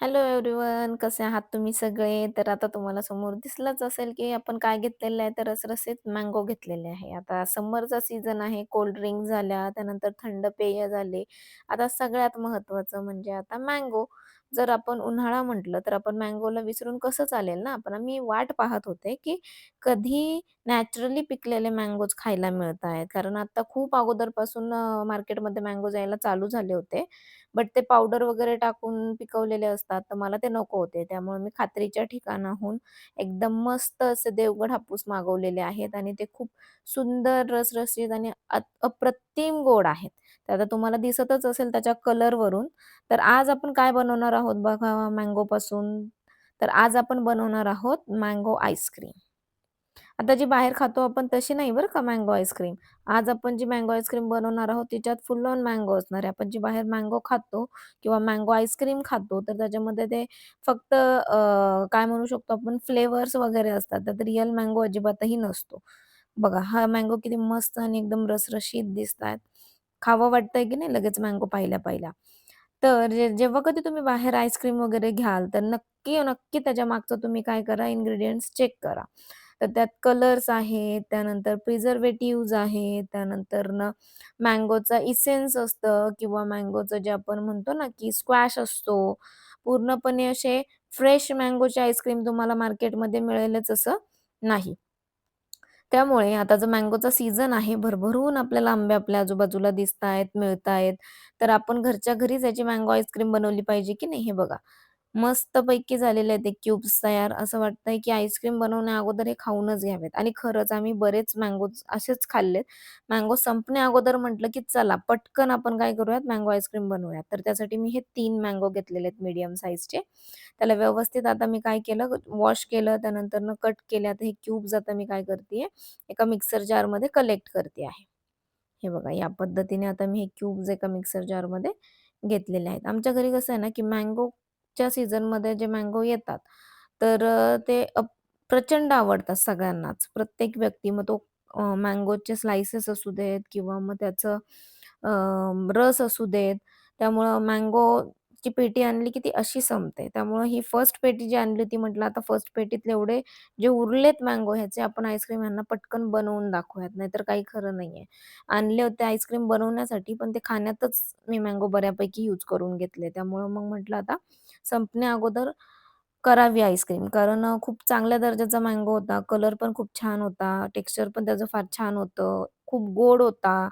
Hello everyone कसे आहात तुम्ही सगळे? तर आता तुम्हाला समोर दिसलंच असेल, की आपण काय घेतलेलं आहे, तर रसरशीत मँगो घेतलेले आहे. आता समरचा सीझन आहे, कोल्ड ड्रिंक झाल्या, त्यानंतर थंड पेय झाले. आता सगळ्यात महत्त्वाचं म्हणजे आता मँगो. जर आपण उन्हाळा म्हटलं, तर आपण मँगोला विसरून कसं चालेल ना? पण मी वाट पाहत होते, की कधी नॅचरली पिकलेले मँगोज खायला मिळत आहेत. कारण आता खूप अगोदरपासून मार्केटमध्ये मँगोज यायला चालू झाले होते. बट ते पावडर वगैरे टाकून पिकवलेले असतात, तर मला ते नको होते. त्यामुळे मी खात्रीच्या ठिकाणाहून एकदम मस्त असे देवगड हापूस मागवलेले आहेत आणि ते खूप सुंदर, रसरशीत आणि अ अप्रतिम गोड आहेत. तर आता तुम्हाला दिसतच असेल त्याच्या कलरवरून. तर आज आपण काय बनवणार आहोत बघा मँगोपासून, तर आज आपण बनवणार आहोत मँगो आईस्क्रीम. आता जी बाहेर खातो आपण तशी नाही बरं का मँगो आईस्क्रीम. आज आपण जी मँगो आईस्क्रीम बनवणार आहोत त्याच्यात फुल ऑन मँगो असणार आहे. आपण जी बाहेर मँगो खातो किंवा मँगो आईस्क्रीम खातो, तर त्याच्यामध्ये ते फक्त काय म्हणू शकतो आपण फ्लेवर्स वगैरे असतात. त्यात रिअल मँगो अजिबातही नसतो. बघा हा मँगो किती मस्त आणि एकदम रसरशीत दिसतायत. खावं वाटतंय की नाही लगेच मँगो पाहिल्या-पाहिल्या. तर जे जेव्हा कधी तुम्ही बाहेर आईस्क्रीम वगैरे घ्याल, तर नक्की, नक्की त्याच्या मागचं तुम्ही काय करा इन्ग्रेडियंट्स चेक करा. तर त्यात कलर्स आहेत, त्यानंतर प्रिझर्व्हेटिव्हज आहेत, त्यानंतरनं मँगोचा इसेन्स असतं किंवा मँगोचं जे आपण म्हणतो ना, की स्क्वॅश असतो. पूर्णपणे असे फ्रेश मँगोचे आईस्क्रीम तुम्हाला मार्केटमध्ये मिळेलच असं नाही. त्यामुळे आता जो मँगोचा सीझन आहे, भरभरून आपल्याला आंबे आपल्या आजूबाजूला दिसतायत, मिळतायत. तर आपण घरच्या घरीच याची मँगो आईस्क्रीम बनवली पाहिजे की नाही. हे बघा, मस्तपैकी झालेले आहेत ते क्यूब्स तयार. असं वाटतंय की आईस्क्रीम बनवण्या अगोदर हे खाऊनच घ्यावेत आणि खरंच आम्ही बरेच मँगोज असेच खाल्लेत. मँगो संपण्या अगोदर म्हटलं की चला पटकन आपण काय करूयात मँगो आईस्क्रीम बनवूयात. तर त्यासाठी मी हे तीन मँगो घेतलेले आहेत मीडियम साईजचे त्याला व्यवस्थित आता मी काय केलं, वॉश केलं, त्यानंतरनं कट केले. आता हे क्यूब्स आता मी काय करते एका मिक्सर जारमध्ये कलेक्ट करते आहे. हे बघा या पद्धतीने आता मी हे क्यूब्स एका मिक्सर जारमध्ये घेतलेले आहेत. आमच्या घरी कसं आहे ना, की मँगो मँगोच्या सीझनमध्ये जे मँगो येतात, तर ते प्रचंड आवडतात सगळ्यांनाच. प्रत्येक व्यक्ती मग तो अ, मँगोचे स्लाइसेस असू देत किंवा मग त्याचं रस असू देत. त्यामुळं ची पेटी आणली की ती अशी संपते. त्यामुळं ही फर्स्ट पेटी जी आणली होती म्हटलं आता फर्स्ट पेटीतले एवढे जे उरलेत मँगो ह्याचे आपण आईस्क्रीम ह्यांना पटकन बनवून दाखवूयात, नाहीतर काही खरं नाहीये. आणले होते आईस्क्रीम बनवण्यासाठी, पण ते खाण्यातच मी मँगो बऱ्यापैकी यूज करून घेतले. त्यामुळं मग म्हटलं आता संपण्या अगोदर करावी आईस्क्रीम. कारण खूप चांगल्या दर्जाचा मँगो होता. कलर पण खूप छान होता. टेक्स्चर पण त्याचं फार छान होतं. खूप गोड होता.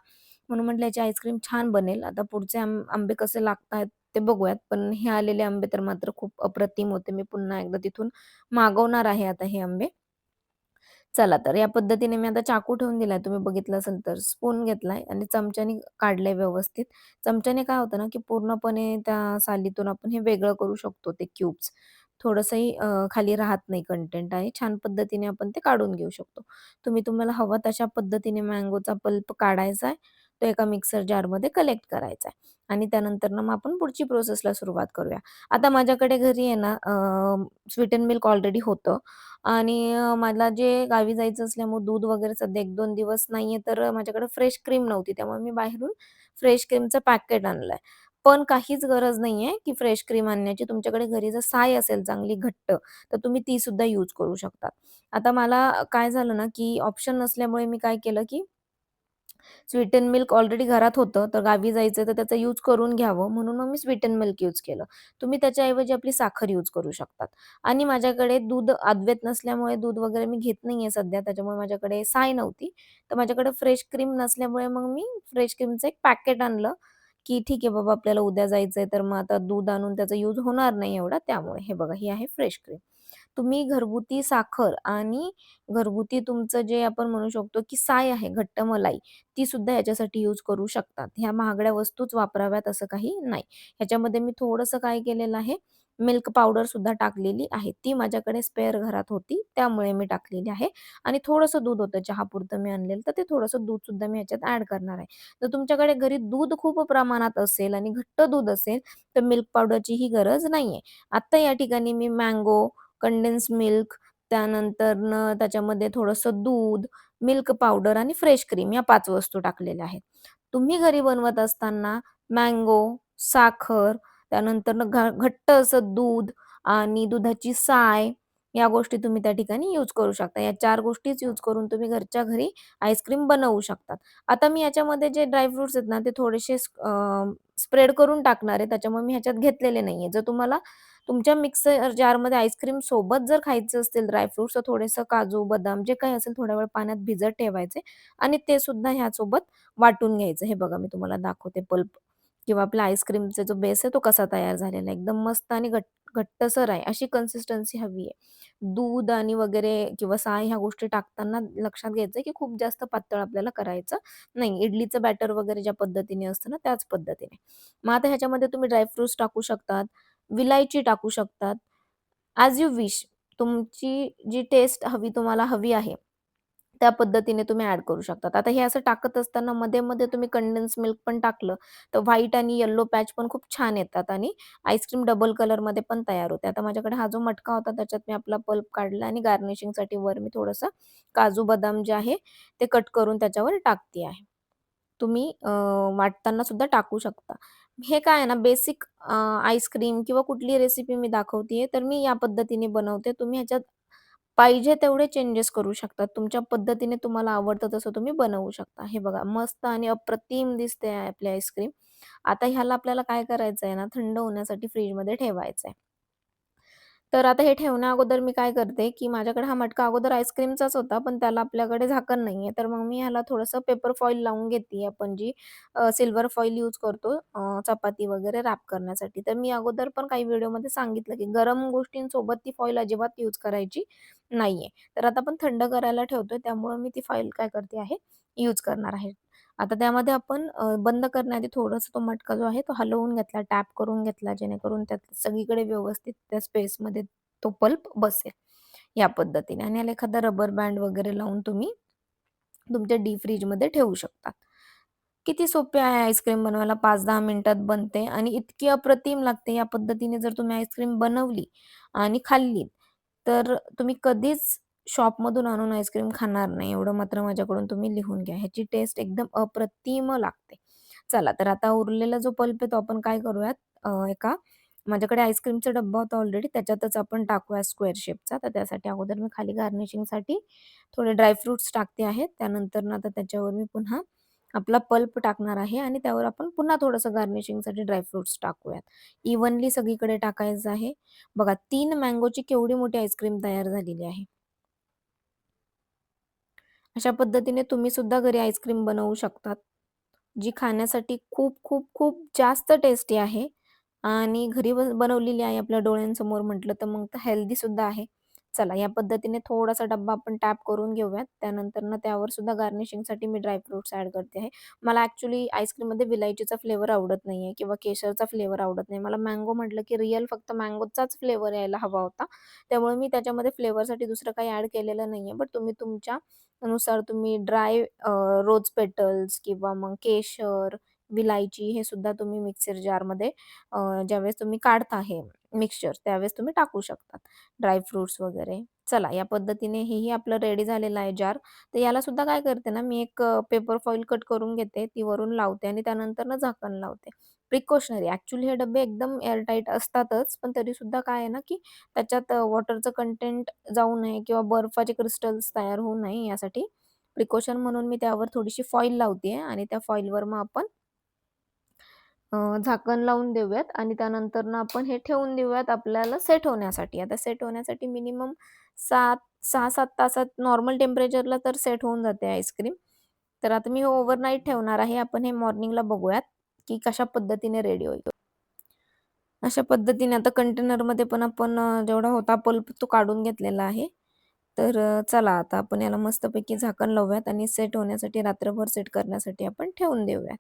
म्हणून म्हटलं याची आईस्क्रीम छान बनेल. आता पुढचे आंबे कसे लागतात ते बघूयात. पण हे आलेले आंबे तर मात्र खूप अप्रतिम होते. मी पुन्हा एकदा तिथून मागवणार आहे आता हे आंबे. चला तर या पद्धतीने मी आता चाकू ठेवून दिलाय तुम्ही बघितलं असेल तर. स्पून घेतलाय आणि चमच्याने काढलंय व्यवस्थित. चमच्याने काय होतं ना, की पूर्णपणे त्या सालीतून आपण हे वेगळं करू शकतो ते क्यूब्स. थोडंसंही खाली राहत नाही कंटेंट आहे छान पद्धतीने आपण ते काढून घेऊ शकतो. तुम्ही तुम्हाला हवा तशा पद्धतीने मँगोचा पल्प काढायचा आहे. तो एका मिक्सर जारमध्ये कलेक्ट करायचा आहे आणि त्यानंतरनं मग आपण पुढची प्रोसेसला सुरुवात करूया. आता माझ्याकडे घरी आहे ना स्वीट स्वीटेन मिल्क ऑलरेडी होतं आणि मला जे गावी जायचं असल्यामुळे दूध वगैरे सध्या 1-2 दिवस नाहीये, तर माझ्याकडे फ्रेश क्रीम नव्हती. त्यामुळे मी बाहेरून फ्रेश क्रीमचं पॅकेट आणलंय. पण काहीच गरज नाहीये, की फ्रेश क्रीम आणण्याची. तुमच्याकडे घरी जर साय असेल चांगली घट्ट, तर तुम्ही ती सुद्धा यूज करू शकता. आता मला काय झालं ना, की ऑप्शन नसल्यामुळे मी काय केलं, की स्वीटन मिल्क ऑलरेडी घरात होतं, तर गावी जायचं तर त्याचा यूज करून घ्यावं म्हणून मग मी स्वीटन मिल्क यूज केलं. तुम्ही त्याच्याऐवजी आपली साखर यूज करू शकतात. आणि माझ्याकडे दूध अद्वैत नसल्यामुळे दूध वगैरे मी घेत नाहीये सध्या, त्याच्यामुळे माझ्याकडे साय नव्हती. तर माझ्याकडे फ्रेश क्रीम नसल्यामुळे मग मी फ्रेश क्रीमचं एक पॅकेट आणलं, की ठीक आहे बाबा आपल्याला उद्या जायचंय, तर मग आता दूध आणून त्याचा यूज होणार नाही एवढा त्यामुळे. हे बघा ही आहे फ्रेश क्रीम. तुम्ही घरगुती साखर आणि घरगुती तुमचं जे आपण म्हणू शकतो, की साय आहे घट्ट मलाई, ती सुद्धा याच्यासाठी यूज करू शकतात. ह्या महागड्या वस्तूच वापराव्यात असं काही नाही. ह्याच्यामध्ये मी थोडंसं काय केलेलं आहे, मिल्क पावडर सुद्धा टाकलेली आहे. ती माझ्याकडे स्पेअर घरात होती, त्यामुळे मी टाकलेली आहे आणि थोडंसं दूध होतं चहापुरतं मी आणलेलं, तर ते थोडंसं दूध सुद्धा मी ह्याच्यात ॲड करणार आहे. तर तुमच्याकडे घरी दूध खूप प्रमाणात असेल आणि घट्ट दूध असेल, तर मिल्क पावडरचीही गरज नाहीये. आता या ठिकाणी मी मँगो, कंडेन्स मिल्क, त्यानंतर त्याच्यामध्ये थोडंसं दूध, मिल्क पावडर आणि फ्रेश क्रीम या पाच वस्तू टाकलेल्या आहेत. तुम्ही घरी बनवत असताना मँगो, साखर, त्यानंतर घ घट्ट असं दूध आणि दुधाची साय या गोष्टी तुम्ही त्या ठिकाणी यूज करू शकता. या चार गोष्टीच यूज करून तुम्ही घरच्या घरी आईस्क्रीम बनवू शकतात. आता मी याच्यामध्ये जे ड्रायफ्रुट्स आहेत ना, ते थोडेसे स्प्रेड करून टाकणार आहे. त्याच्यामुळे मी ह्याच्यात घेतलेले नाहीये. जर तुम्हाला तुमच्या मिक्सर जारमध्ये आईस्क्रीम सोबत जर खायचं असतील ड्रायफ्रुट्स तर थोडेसं काजू, बदाम जे काही असेल थोड्या वेळ पाण्यात भिजत ठेवायचे आणि ते सुद्धा ह्यासोबत वाटून घ्यायचं. हे बघा मी तुम्हाला दाखवते पल्प किंवा आपला आईस्क्रीमचा जो बेस आहे तो कसा तयार झालेला आहे. एकदम मस्त आणि घट घट्टसर आहे. अशी कन्सिस्टन्सी हवी आहे. दूध आणि वगैरे किंवा साय ह्या गोष्टी टाकताना लक्षात घ्यायचं की खूप जास्त पातळ आपल्याला करायचं नाही. इडलीचं बॅटर वगैरे ज्या पद्धतीने असतं ना, त्याच पद्धतीने. मग आता ह्याच्यामध्ये तुम्ही ड्रायफ्रुट्स टाकू शकतात, विलायची टाकू शकतात. As you wish. तुमची जी टेस्ट हवी तुम्हाला हवी आहे, त्या पद्धतीने तुम्ही ऍड करू शकतात. आता हे असं टाकत असताना मध्ये-मध्ये तुम्ही कंडेन्स मिल्क पण टाकलं, तर व्हाईट आणि येल्लो पॅच पण खूप छान येतात आणि आईस्क्रीम डबल कलरमध्ये पण तयार होते. आता माझ्याकडे हा जो मटका होता त्याच्यात मी आपला पल्प काढला आणि गार्निशिंगसाठी वर मी थोडंसं काजू, बदाम जे आहे ते कट करून त्याच्यावर टाकते आहे. तुम्ही वाटताना सुद्धा टाकू शकता. हे काय आहे ना बेसिक आईस्क्रीम किंवा कुठली रेसिपी मी दाखवते तर मी या पद्धतीने बनवते. तुम्ही ह्याच्यात पाहिजे तेवढे चेंजेस करू शकता. तुमच्या पद्धतीने तुम्हाला आवडतं तसं तुम्ही बनवू शकता. हे बघा मस्त आणि अप्रतिम दिसते आपली आईस्क्रीम. आता ह्याला आपल्याला काय करायचं आहे ना, थंड होण्यासाठी फ्रीजमध्ये ठेवायचं आहे. तर आता हे ठेवण्या अगोदर मी काय करते, की माझ्याकडे हा मटका अगोदर आईस्क्रीमचाच होता, पण त्याला आपल्याकडे झाकण नाहीये. तर मग मी ह्याला थोडंसं पेपर फॉइल लावून घेते आपण जी सिल्वर फॉइल यूज करतो चपाती वगैरे रॅप करण्यासाठी. तर मी अगोदर पण काही व्हिडिओमध्ये सांगितलं, की गरम गोष्टींसोबत ती फॉइल अजिबात यूज करायची नाहीये. तर आता आपण थंड करायला ठेवतोय, त्यामुळे मी ती फॉईल काय करते आहे, यूज करणार आहे. आता त्यामध्ये आपण बंद करण्याआधी थोडंसं तो मटका जो आहे तो हलवून घेतला, टॅप करून घेतला, जेणेकरून त्यात सगळीकडे व्यवस्थित त्या स्पेसमध्ये तो पल्प बसेल, या पद्धतीने. आणि याला एखादा रबर बँड वगैरे लावून तुम्ही तुमच्या डीप फ्रिजमध्ये ठेवू शकता किती सोपे आहे आईस्क्रीम बनवायला? 5-10 मिनिटात बनते आणि इतकी अप्रतिम लागते. या पद्धतीने जर तुम्ही आईस्क्रीम बनवली आणि खाल्ली, तर तुम्ही कधीच शॉपमधून आणून आईस्क्रीम खाणार नाही. एवढं मात्र माझ्याकडून तुम्ही लिहून घ्या. ह्याची टेस्ट एकदम अप्रतिम लागते. चला तर आता उरलेला जो पल्प आहे तो आपण काय करूयात एका माझ्याकडे आईस्क्रीमचा डब्बा होता ऑलरेडी त्याच्यातच आपण टाकूया स्क्वेअर शेपचा. तर त्यासाठी अगोदर मी खाली गार्निशिंगसाठी थोडे ड्रायफ्रुट्स टाकते आहे. त्यानंतर आता त्याच्यावर मी पुन्हा आपला पल्प टाकणार आहे आणि त्यावर आपण पुन्हा थोडंसं गार्निशिंगसाठी ड्रायफ्रुट्स टाकूयात. इव्हनली सगळीकडे टाकायचं आहे. बघा तीन मँगोची केवढी मोठी आईस्क्रीम तयार झालेली आहे. अशा पद्धतीने तुम्ही सुद्धा घरी आईस्क्रीम बनवू शकतात. जी खाण्यासाठी खूप, खूप, खूप जास्त टेस्टी आहे आणि घरी बनवलेली आहे आपल्या डोळ्यांसमोर म्हटलं तर मग तर हेल्दी सुद्धा आहे. चला या पद्धतीने थोडासा डब्बा आपण टॅप करून घेऊयात. त्यानंतरनं त्यावर सुद्धा गार्निशिंगसाठी मी ड्रायफ्रुट्स ऍड ॲड करते आहे. मला ॲक्चुअली आईस्क्रीममध्ये विलायचीचा फ्लेवर आवडत नाहीये किंवा केशरचा फ्लेवर आवडत नाही. मला मँगो म्हटलं की रिअल फक्त मँगोचाच फ्लेवर यायला हवा होता. त्यामुळे मी त्याच्यामध्ये फ्लेवरसाठी दुसरं काही ॲड केलेलं नाहीये. बट तुम्ही तुमच्या नुसार तुम्ही ड्राय रोज पेटल्स किंवा मग केशर, विलायची हे सुद्धा तुम्ही मिक्सर जारमध्ये ज्यावेळेस तुम्ही काढता हे मिक्सचर त्यावेळेस तुम्ही टाकू शकतात. ड्रायफ्रुट्स वगैरे. चला या पद्धतीने हेही आपलं रेडी झालेलं आहे जार. तर याला सुद्धा काय करते ना मी एक पेपर फॉईल कट करून घेते, ती वरून लावते आणि त्यानंतर ना झाकण लावते. प्रिकॉशनरी ॲक्च्युली हे डबे एकदम एअरटाईट असतातच, पण तरीसुद्धा काय आहे ना, की त्याच्यात वॉटरचं कंटेंट जाऊ नये किंवा बर्फाचे क्रिस्टल्स तयार होऊ नये यासाठी प्रिकॉशन म्हणून मी त्यावर थोडीशी फॉईल लावते आणि त्या फॉईलवर मग आपण झाकण लावून देऊयात आणि त्यानंतरनं आपण हे ठेवून देऊयात आपल्याला सेट होण्यासाठी. आता सेट होण्यासाठी मिनिमम 7 6-7 तासात नॉर्मल टेम्परेचरला तर सेट होऊन जाते आईस्क्रीम. तर आता मी ओव्हरनाईट ठेवणार आहे. आपण हे मॉर्निंगला बघूयात, की कशा पद्धतीने रेडी होईल. अशा पद्धतीने आता कंटेनरमध्ये पण आपण जेवढा होता पल्प तो काढून घेतलेला आहे. तर चला आता आपण याला मस्तपैकी झाकण लावूयात आणि सेट होण्यासाठी रात्रभर सेट करण्यासाठी आपण ठेवून देऊयात.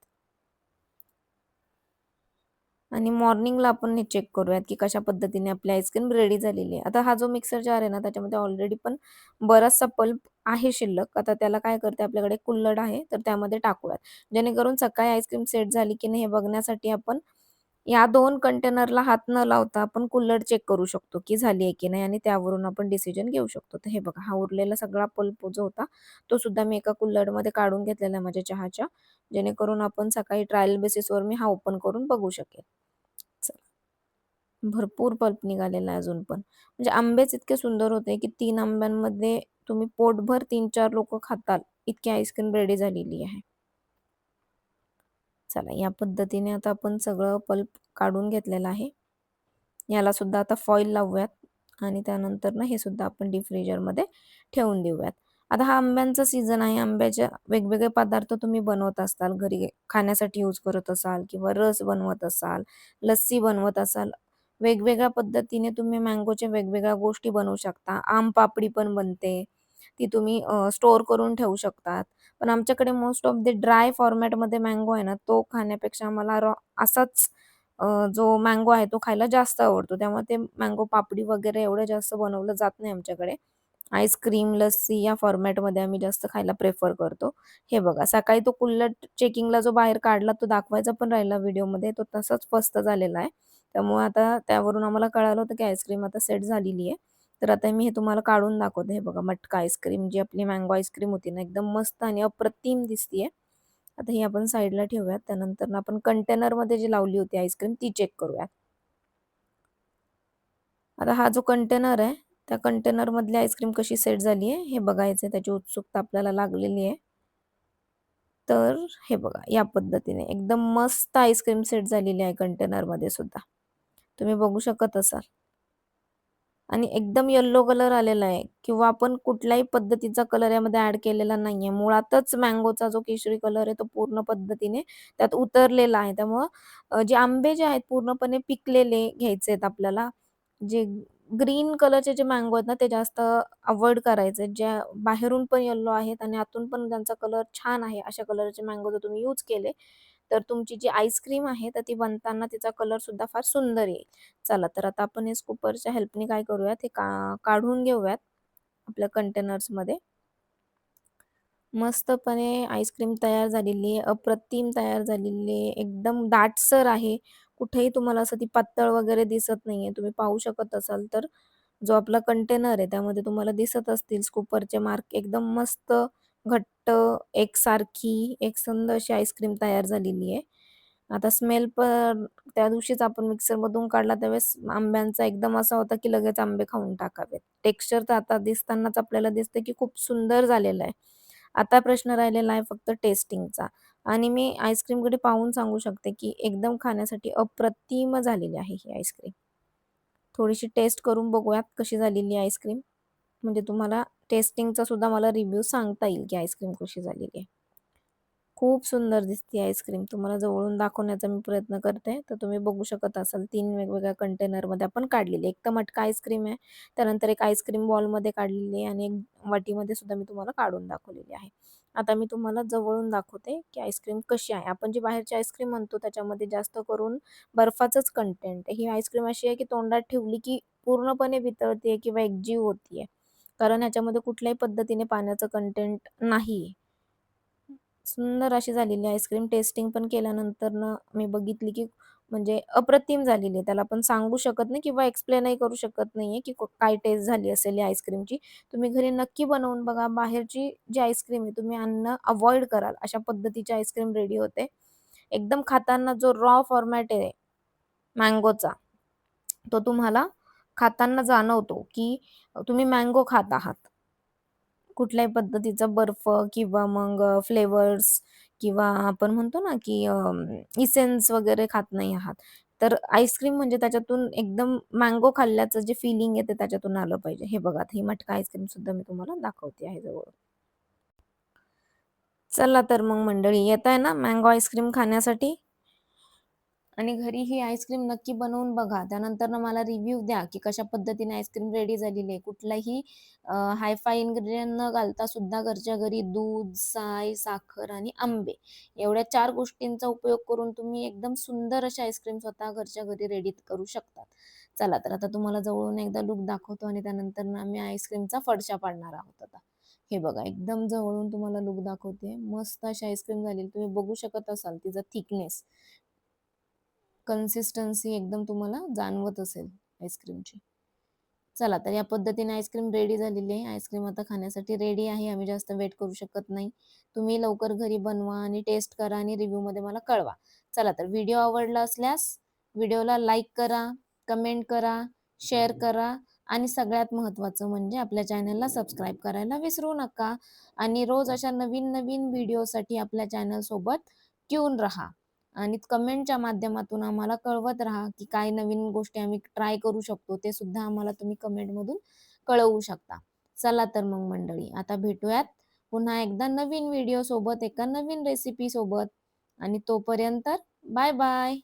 आणि मॉर्निंगला आपण हे चेक करूयात, की कशा पद्धतीने आपली आईस्क्रीम रेडी झालेली आहे. आता हा जो मिक्सर जार आहे ना, त्याच्यामध्ये ऑलरेडी पण बराचसा पल्प आहे शिल्लक. आता त्याला काय करते, आपल्याकडे कुल्लड आहे, तर त्यामध्ये टाकूयात. जेणेकरून सकाळी आईस्क्रीम सेट झाली की नाही हे बघण्यासाठी आपण या दोन कंटेनरला हात न लावता आपण कुल्लड चेक करू शकतो, की झाली आहे की नाही आणि त्यावरून आपण डिसिजन घेऊ शकतो. तर हे बघा, हा उरलेला सगळा पल्प जो होता, तो सुद्धा मी एका कुल्हडमध्ये काढून घेतलेला आहे माझ्या चहाच्या. जेणेकरून आपण सकाळी ट्रायल बेसिसवर मी हा ओपन करून बघू शकेल. भरपूर पल्प निघालेला आहे अजून पण. म्हणजे आंबेच इतके सुंदर होते, की तीन आंब्यांमध्ये तुम्ही पोटभर तीन चार लोक खाताल, इतकी आईस्क्रीम रेडी झालेली आहे. चला या पद्धतीने आता आपण सगळं पल्प काढून घेतलेलं आहे. याला सुद्धा आता फॉईल लावूयात आणि त्यानंतर ना हे सुद्धा आपण डीप फ्रीजरमध्ये ठेवून देऊयात. आता हा आंब्यांचा सीझन आहे. आंब्याचे वेगवेगळे पदार्थ तुम्ही बनवत असाल घरी खाण्यासाठी यूज करत असाल किंवा रस बनवत असाल, लस्सी बनवत असाल. वेगवेगळ्या पद्धतीने तुम्ही मँगोच्या वेगवेगळ्या गोष्टी बनवू शकता. आम पापडी पण बनते. ती तुम्ही स्टोअर करून ठेवू शकतात. पण आमच्याकडे मोस्ट ऑफ द ड्राय फॉर्मॅटमध्ये मँगो आहे ना, तो खाण्यापेक्षा आम्हाला रॉ असाच जो मँगो आहे तो खायला जास्त आवडतो. त्यामुळे ते मँगो पापडी वगैरे एवढं जास्त बनवलं जात नाही आमच्याकडे. आईस्क्रीम, लस्सी या फॉर्मॅटमध्ये आम्ही जास्त खायला प्रेफर करतो. हे बघा सकाळी तो कुल्लट चेकिंगला जो बाहेर काढला तो दाखवायचा पण राहिला व्हिडिओमध्ये. तो तसाच फस्त झालेला आहे. त्यामुळे आता त्यावरून आम्हाला कळालं होतं की आईस्क्रीम आता सेट झालेली आहे. तर आता मी हे तुम्हाला काढून दाखवते. हे बघा मटका आईस्क्रीम जी आपली मँगो आईस्क्रीम होती ना, एकदम मस्त आणि अप्रतिम दिसतीये. आता ही आपण साईडला ठेवूयात. त्यानंतर आपण कंटेनरमध्ये जी लावली होती आईस्क्रीम ती चेक करूयात. आता हा जो कंटेनर आहे, त्या कंटेनरमधली आईस्क्रीम कशी सेट झाली आहे हे बघायचं त्याची उत्सुकता आपल्याला लागलेली आहे. तर हे बघा या पद्धतीने एकदम मस्त आईस्क्रीम सेट झालेली आहे कंटेनरमध्ये सुद्धा. तुम्ही बघू शकत असाल. आणि एकदम येल्लो कलर आलेला आहे किंवा आपण कुठल्याही पद्धतीचा कलर यामध्ये ऍड केलेला नाहीये. मुळातच मँगोचा जो केशरी कलर आहे तो पूर्ण पद्धतीने त्यात उतरलेला आहे. त्यामुळं जे आंबे जे आहेत पूर्णपणे पिकलेले घ्यायचे आहेत आपल्याला. जे ग्रीन कलरचे जे मँगो आहेत ना, ते जास्त अवॉइड करायचे. जे बाहेरून पण येल्लो आहेत आणि आतून पण त्यांचा कलर छान आहे, अशा कलरचे मँगो जर तुम्ही यूज केले, तर तुमची जी आईस्क्रीम आहे, तर ती बनताना तिचा कलर सुद्धा फार सुंदर येईल. चला तर आता आपण हे स्कूपरच्या हेल्पने काय करूयात, हे का काढून घेऊयात आपल्या कंटेनर्समध्ये. मस्तपणे आईस्क्रीम तयार झालेली आहे, अप्रतिम तयार झालेली आहे, एकदम दाटसर आहे. कुठेही तुम्हाला असं ती पातळ वगैरे दिसत नाहीये. तुम्ही पाहू शकत असाल तर जो आपला कंटेनर आहे त्यामध्ये तुम्हाला दिसत असतील स्कूपरचे मार्क एकदम मस्त घट्ट एकसारखी एकसंध अशी आईस्क्रीम तयार झालेली आहे. आता स्मेल पण त्या दिवशीच आपण मिक्सरमधून काढला त्यावेळेस आंब्यांचा एकदम असा होता की लगेच आंबे खाऊन टाकावेत. टेक्स्चर तर आता दिसतानाच आपल्याला दिसतं की खूप सुंदर झालेलं आहे. आता प्रश्न राहिलेला आहे फक्त टेस्टिंगचा आणि मी आईस्क्रीमकडे पाहून सांगू शकते की एकदम खाण्यासाठी अप्रतिम झालेली आहे ही आईस्क्रीम. थोडीशी टेस्ट करून बघूयात कशी झालेली आहे आईस्क्रीम. म्हणजे तुम्हाला टेस्टिंगचा सुद्धा मला रिव्ह्यू सांगता येईल की आईस्क्रीम कशी झालेली आहे. खूप सुंदर दिसते आईस्क्रीम. तुम्हाला जवळून दाखवण्याचा मी प्रयत्न करते. तर तुम्ही बघू शकत असाल तीन वेगवेगळ्या कंटेनरमध्ये आपण काढलेली एक तर मटका आईस्क्रीम आहे. त्यानंतर एक आईस्क्रीम बॉलमध्ये काढलेली आहे आणि एक वाटीमध्ये सुद्धा मी तुम्हाला काढून दाखवलेली आहे. आता मी तुम्हाला जवळून दाखवते की आईस्क्रीम कशी आहे. आपण जी बाहेरची आईस्क्रीम म्हणतो त्याच्यामध्ये जास्त करून बर्फाचंच कंटेंट आहे. ही आईस्क्रीम अशी आहे की तोंडात ठेवली की पूर्णपणे वितळते किंवा एकजीव होतीये. कारण याच्यामध्ये कुठल्याही पद्धतीने पाण्याचं कंटेंट नाहीये. सुंदर अशी झालेली आईस्क्रीम टेस्टिंग पण केल्यानंतर ना मी बघितली की म्हणजे अप्रतिम झालेली आहे. त्याला आपण सांगू शकत नाही किंवा एक्सप्लेनही करू शकत नाहीये की काय टेस्ट झाली असेल या आईस्क्रीमची. तुम्ही घरी नक्की बनवून बघा. बाहेरची जी आईस्क्रीम आहे तुम्ही अन्न अवॉइड कराल. अशा पद्धतीची आईस्क्रीम रेडी होते. एकदम खाताना जो रॉ फॉर्मॅट आहे मँगोचा, तो तुम्हाला खाताना जाणवतो की तुम्ही मँगो खात आहात. कुठल्याही पद्धतीचा बर्फ किंवा मग फ्लेवर्स किंवा आपण म्हणतो ना की इसेन्स वगैरे खात नाही आहात. तर आईस्क्रीम म्हणजे त्याच्यातून एकदम मँगो खाल्ल्याचं जे फिलिंग येते त्याच्यातून आलं पाहिजे. हे बघा ही मटका आईस्क्रीम सुद्धा मी तुम्हाला दाखवते आहे जवळ चला तर मग मंडळी येताय ना मँगो आईस्क्रीम खाण्यासाठी? आणि घरी ही आईस्क्रीम नक्की बनवून बघा. त्यानंतर मला रिव्ह्यू द्या की कशा पद्धतीने आईस्क्रीम रेडी झालेली आहे. कुठलाही हायफाय इन्ग्रेडियंट न घालता सुद्धा घरच्या घरी दूध, साय, साखर आणि आंबे एवढ्या चार गोष्टींचा उपयोग करून तुम्ही एकदम सुंदर अशी आईस्क्रीम स्वतः घरच्या घरी रेडी करू शकतात. चला तर आता तुम्हाला जवळून एकदा लूक दाखवतो आणि त्यानंतर आम्ही आईस्क्रीमचा फडशा पाडणार आहोत आता. हे बघा एकदम जवळून तुम्हाला लूक दाखवते. मस्त अशी आईस्क्रीम झालेली. तुम्ही बघू शकत असाल तिचा थिकनेस. कन्सिस्टन्सी एकदम तुम्हाला जाणवत असेल आईस्क्रीमची. चला तर या पद्धतीने आईस्क्रीम रेडी झालेली आहे. आईस्क्रीम आता खाण्यासाठी रेडी आहे. आम्ही जास्त वेट करू शकत नाही. तुम्ही लवकर घरी बनवा आणि टेस्ट करा आणि रिव्ह्यूमध्ये मला कळवा. चला तर व्हिडिओ आवडला असल्यास व्हिडिओला लाईक करा, कमेंट करा शेअर करा आणि सगळ्यात महत्त्वाचं म्हणजे आपल्या चॅनलला सबस्क्राईब करायला विसरू नका आणि रोज अशा नवीन नवीन व्हिडिओसाठी आपल्या चॅनलसोबत ट्यून राहा आणि कमेंटच्या माध्यमातून आम्हाला कळवत राहा की काय नवीन गोष्टी आम्ही ट्राय करू शकतो ते सुद्धा आम्हाला तुम्ही कमेंटमधून कळवू शकता. चला तर मग मंडळी आता भेटूयात. पुन्हा एकदा नवीन व्हिडिओ सोबत एका नवीन रेसिपी सोबत. आणि तोपर्यंत बाय बाय